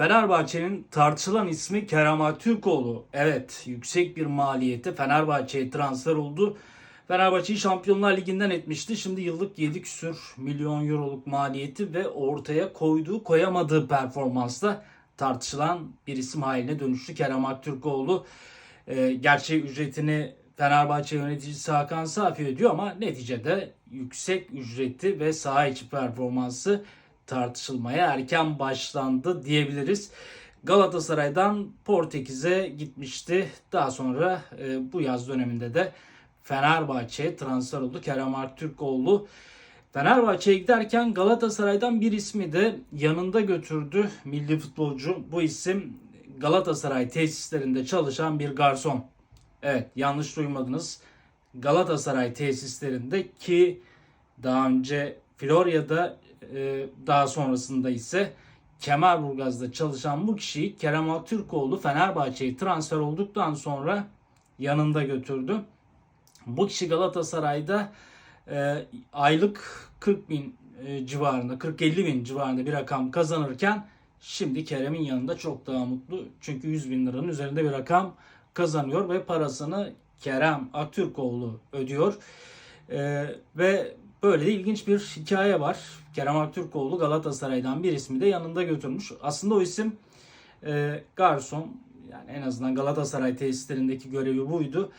Fenerbahçe'nin tartışılan ismi Kerem Aktürkoğlu. Evet, yüksek bir maliyete Fenerbahçe'ye transfer oldu. Fenerbahçe'yi Şampiyonlar Ligi'nden etmişti. Şimdi yıllık 7 küsür milyon euroluk maliyeti ve ortaya koyduğu koyamadığı performansla tartışılan bir isim haline dönüştü Kerem Aktürkoğlu. Ee, gerçi ücretini Fenerbahçe yöneticisi Hakan Safi ödüyor ama neticede yüksek ücreti ve saha içi performansı tartışılmaya erken başlandı diyebiliriz. Galatasaray'dan Portekiz'e gitmişti. Daha sonra e, bu yaz döneminde de Fenerbahçe'ye transfer oldu. Kerem Aktürkoğlu Fenerbahçe'ye giderken Galatasaray'dan bir ismi de yanında götürdü milli futbolcu. Bu isim Galatasaray tesislerinde çalışan bir garson. Evet yanlış duymadınız. Galatasaray tesislerinde ki daha önce Florya'da e, daha sonrasında ise Kemerburgaz'da çalışan bu kişiyi Kerem Aktürkoğlu Fenerbahçe'ye transfer olduktan sonra yanında götürdü. Bu kişi Galatasaray'da e, aylık 40 bin e, civarında 40-50 bin civarında bir rakam kazanırken şimdi Kerem'in yanında çok daha mutlu. Çünkü 100 bin liranın üzerinde bir rakam kazanıyor ve parasını Kerem Aktürkoğlu ödüyor. E, ve böyle de ilginç bir hikaye var. Kerem Aktürkoğlu Galatasaray'dan bir ismi de yanında götürmüş. Aslında o isim e, garson yani en azından Galatasaray tesislerindeki görevi buydu.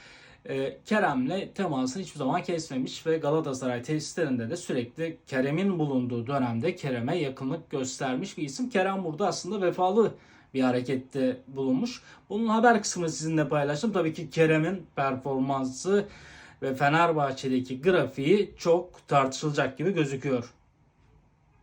E, Kerem'le temasını hiçbir zaman kesmemiş ve Galatasaray tesislerinde de sürekli Kerem'in bulunduğu dönemde Kerem'e yakınlık göstermiş bir isim. Kerem burada aslında vefalı bir harekette bulunmuş. Bunun haber kısmını sizinle paylaştım. Tabii ki Kerem'in performansı ve Fenerbahçe'deki grafiği çok tartışılacak gibi gözüküyor.